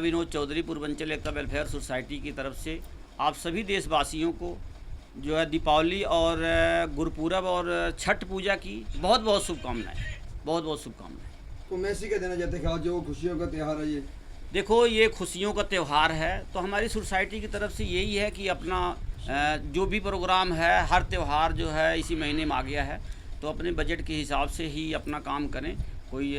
मैं Vinod Chaudhary Purvanchal Ekta welfare society की तरफ़ से आप सभी देशवासियों को जो है दीपावली और गुरपूरब और छठ पूजा की बहुत बहुत शुभकामनाएँ बहुत बहुत शुभकामनाएँ। को मैसी का देना चाहते हैं जो खुशियों का त्यौहार है ये। देखो ये खुशियों का त्यौहार है तो हमारी सोसाइटी की तरफ़ से यही है कि अपना जो भी प्रोग्राम है हर त्यौहार जो है इसी महीने में आ गया है। तो अपने बजट के हिसाब से ही अपना काम करें। कोई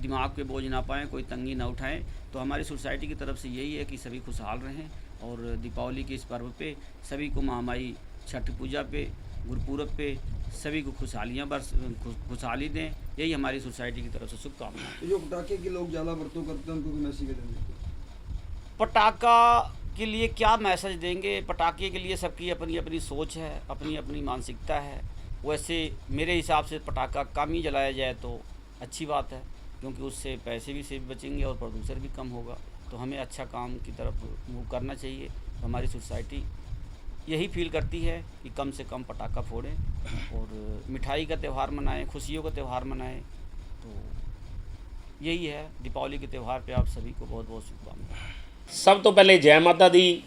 दिमाग पे बोझ ना पाएँ कोई तंगी ना उठाएँ। तो हमारी सोसाइटी की तरफ़ से यही है कि सभी खुशहाल रहें और दीपावली के इस पर्व पे सभी को महामारी छठ पूजा पे गुरपूरब पे सभी को खुशहालियाँ बरस खुशहाली दें। यही हमारी सोसाइटी की तरफ़ से शुभकामनाएँ तो जो पटाखे के लोग ज़्यादा बरतों करते हैं उनको भी मैसी का देना पटाखा के लिए क्या मैसेज देंगे? पटाखे के लिए सबकी अपनी अपनी सोच है अपनी अपनी मानसिकता है। वैसे मेरे हिसाब से पटाखा कम ही जलाया जाए तो अच्छी बात है क्योंकि उससे पैसे भी सेव बचेंगे और प्रदूषण भी कम होगा तो हमें अच्छा काम की तरफ मूव करना चाहिए हमारी सोसाइटी यही फील करती है कि कम से कम पटाखा फोड़ें और मिठाई का त्यौहार मनाएं खुशियों का त्यौहार मनाएं तो यही है दीपावली के त्यौहार पे आप सभी को बहुत बहुत शुभकामनाएं ਸਭ ਤੋਂ ਪਹਿਲੇ ਜੈ ਮਾਤਾ ਦੀ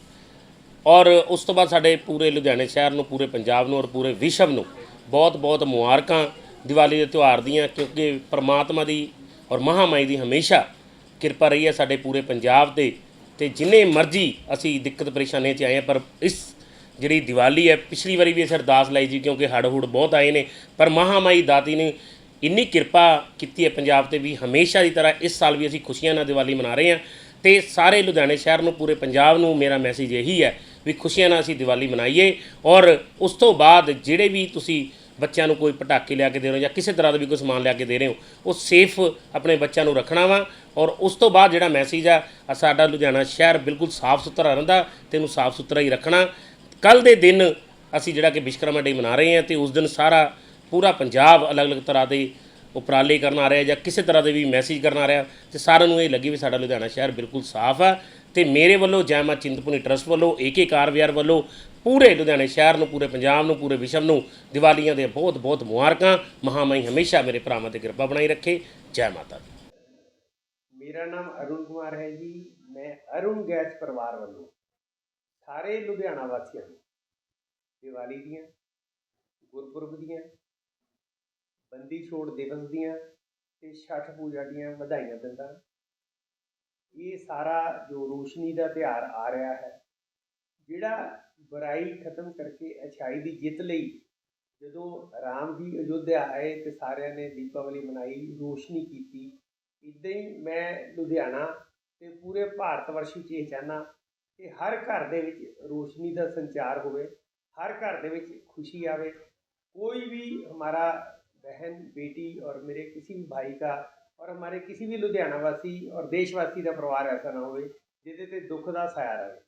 ਔਰ ਉਸ ਤੋਂ ਬਾਅਦ ਸਾਡੇ ਪੂਰੇ ਲੁਧਿਆਣੇ ਸ਼ਹਿਰ ਨੂੰ ਪੂਰੇ ਪੰਜਾਬ ਨੂੰ ਔਰ ਪੂਰੇ ਵਿਸ਼ਵ ਨੂੰ ਬਹੁਤ-ਬਹੁਤ ਮੁਬਾਰਕਾਂ ਦੀਵਾਲੀ ਦੇ ਤਿਉਹਾਰ ਦੀਆਂ, ਕਿਉਂਕਿ ਪ੍ਰਮਾਤਮਾ ਦੀ ਔਰ ਮਹਾਮਾਈ ਦੀ ਹਮੇਸ਼ਾ ਕਿਰਪਾ ਰਹੀ ਹੈ ਸਾਡੇ ਪੂਰੇ ਪੰਜਾਬ ਤੇ। ਤੇ ਜਿੰਨੇ ਮਰਜ਼ੀ ਅਸੀਂ ਦਿੱਕਤ ਪਰੇਸ਼ਾਨੀ 'ਚ ਆਏ ਹਾਂ, ਪਰ ਇਸ ਜਿਹੜੀ ਦੀਵਾਲੀ ਹੈ, ਪਿਛਲੀ ਵਾਰੀ ਵੀ ਅਸੀਂ ਅਰਦਾਸ ਲਈ ਜੀ ਕਿਉਂਕਿ ਹੜ ਹੁੜ ਬਹੁਤ ਆਏ ਨੇ, ਪਰ ਮਹਾਮਾਈ ਦਾਤੀ ਨੇ ਇੰਨੀ ਕਿਰਪਾ ਕੀਤੀ ਹੈ ਪੰਜਾਬ ਤੇ ਵੀ ਹਮੇਸ਼ਾ ਦੀ ਤਰ੍ਹਾਂ ਇਸ ਸਾਲ ਵੀ ਅਸੀਂ ਖੁਸ਼ੀਆਂ ਨਾਲ ਦੀਵਾਲੀ ਮਨਾ ਰਹੇ ਹਾਂ। ਤੇ ਸਾਰੇ ਲੁਧਿਆਣੇ ਸ਼ਹਿਰ ਨੂੰ, ਪੂਰੇ ਪੰਜਾਬ ਨੂੰ ਮੇਰਾ ਮੈਸੇਜ ਇਹੀ ਹੈ ਵੀ ਖੁਸ਼ੀਆਂ ਨਾਲ ਅਸੀਂ ਦੀਵਾਲੀ ਮਨਾਈਏ ਔਰ ਉਸ ਤੋਂ ਬਾਅਦ ਜਿਹੜੇ ਵੀ ਤੁਸੀਂ ਬੱਚਿਆਂ ਨੂੰ ਕੋਈ ਪਟਾਕੇ ਲਿਆ ਕੇ ਦੇ ਰਹੇ ਹੋ ਜਾਂ ਕਿਸੇ ਤਰ੍ਹਾਂ ਦਾ ਵੀ ਕੋਈ ਸਮਾਨ ਲਿਆ ਕੇ ਦੇ ਰਹੇ ਹੋ, ਉਹ ਸੇਫ ਆਪਣੇ ਬੱਚਿਆਂ ਨੂੰ ਰੱਖਣਾ ਵਾ ਔਰ ਉਸ ਤੋਂ ਬਾਅਦ ਜਿਹੜਾ ਮੈਸੇਜ ਆ ਸਾਡਾ ਲੁਧਿਆਣਾ ਸ਼ਹਿਰ ਬਿਲਕੁਲ ਸਾਫ਼ ਸੁਥਰਾ ਰਹਿੰਦਾ ਤੇ ਇਹਨੂੰ ਸਾਫ਼ ਸੁਥਰਾ ਹੀ ਰੱਖਣਾ। ਕੱਲ ਦੇ ਦਿਨ ਅਸੀਂ ਜਿਹੜਾ ਕਿ ਵਿਸ਼ਕਰਮਾ ਡੇ ਮਨਾ ਰਹੇ ਹਾਂ ਤੇ ਉਸ ਦਿਨ ਸਾਰਾ, ਪੂਰਾ ਪੰਜਾਬ ਅਲੱਗ-ਅਲੱਗ ਤਰ੍ਹਾਂ ਦੇ ਉਪਰਾਲੇ ਕਰਨ ਆ ਰਿਹਾ ਜਾਂ ਕਿਸੇ ਤਰ੍ਹਾਂ ਦੇ ਵੀ ਮੈਸੇਜ ਕਰਨ ਆ ਰਿਹਾ ਤੇ ਸਾਰਿਆਂ ਨੂੰ ਇਹ ਲੱਗੀ ਵੀ ਸਾਡਾ ਲੁਧਿਆਣਾ ਸ਼ਹਿਰ ਬਿਲਕੁਲ ਸਾਫ਼ ਆ। ਤੇ ਮੇਰੇ ਵੱਲੋਂ ਜੈ ਮਾਂ ਚਿੰਤਪੁਰਨੀ ਟਰਸਟ ਵੱਲੋਂ, ਏਕੇ ਕਾਰਵਿਆਰ ਵੱਲੋਂ, ਪੂਰੇ ਲੁਧਿਆਣੇ ਸ਼ਹਿਰ ਨੂੰ, ਪੂਰੇ ਪੰਜਾਬ ਨੂੰ, ਪੂਰੇ ਵਿਸ਼ਵ ਨੂੰ ਦੀਵਾਲੀਆਂ ਦੇ ਬਹੁਤ ਬਹੁਤ ਮੁਬਾਰਕਾਂ। ਮਹਾਮਾਈ ਹਮੇਸ਼ਾ ਮੇਰੇ ਭਰਾਵਾਂ ਤੇ ਕਿਰਪਾ ਬਣਾਈ ਰੱਖੇ। ਜੈ ਮਾਤਾ ਦੀ। ਮੇਰਾ ਨਾਮ ਅਰੁਣ ਕੁਮਾਰ ਹੈ ਜੀ। ਮੈਂ ਅਰੁਣ ਗੈਸ ਪਰਿਵਾਰ ਵੱਲੋਂ ਸਾਰੇ ਲੁਧਿਆਣਾ ਵਾਸੀਆਂ ਨੂੰ ਦੀਵਾਲੀ ਦੀਆਂ, ਗੁਰਪੁਰਬ ਦੀਆਂ, ਬੰਦੀ ਛੋੜ ਦਿਵਸ ਦੀਆਂ ਤੇ ਛਠ ਪੂਜਾ ਦੀਆਂ ਵਧਾਈਆਂ ਦਿੰਦਾ ਇਹ ਸਾਰਾ ਜੋ ਰੋਸ਼ਨੀ ਦਾ ਤਿਉਹਾਰ ਆ ਰਿਹਾ ਹੈ ਜਿਹੜਾ ਬੁਰਾਈ ਖਤਮ ਕਰਕੇ ਅਛਾਈ ਦੀ ਜਿੱਤ ਲਈ ਜਦੋਂ ਰਾਮ ਜੀ ਅਯੁੱਧਿਆ ਆਏ ਤੇ ਸਾਰਿਆਂ ਨੇ ਦੀਪਾਵਲੀ ਮਨਾਈ ਰੋਸ਼ਨੀ ਕੀਤੀ ਇੱਦਾਂ ਹੀ ਮੈਂ ਲੁਧਿਆਣਾ ਤੇ ਪੂਰੇ ਭਾਰਤ ਵਰਸ਼ ਵਿੱਚ ਇਹ ਚਾਹਨਾ ਕਿ ਹਰ ਘਰ ਦੇ ਵਿੱਚ ਰੋਸ਼ਨੀ ਦਾ ਸੰਚਾਰ ਹੋਵੇ ਹਰ ਘਰ ਦੇ ਵਿੱਚ ਖੁਸ਼ੀ ਆਵੇ कोई भी हमारा बहन बेटी और मेरे किसी भी भाई का और हमारे किसी भी लुधियाना वासी और देशवासी का परिवार ऐसा ना हो जिसे दुख का साया रहे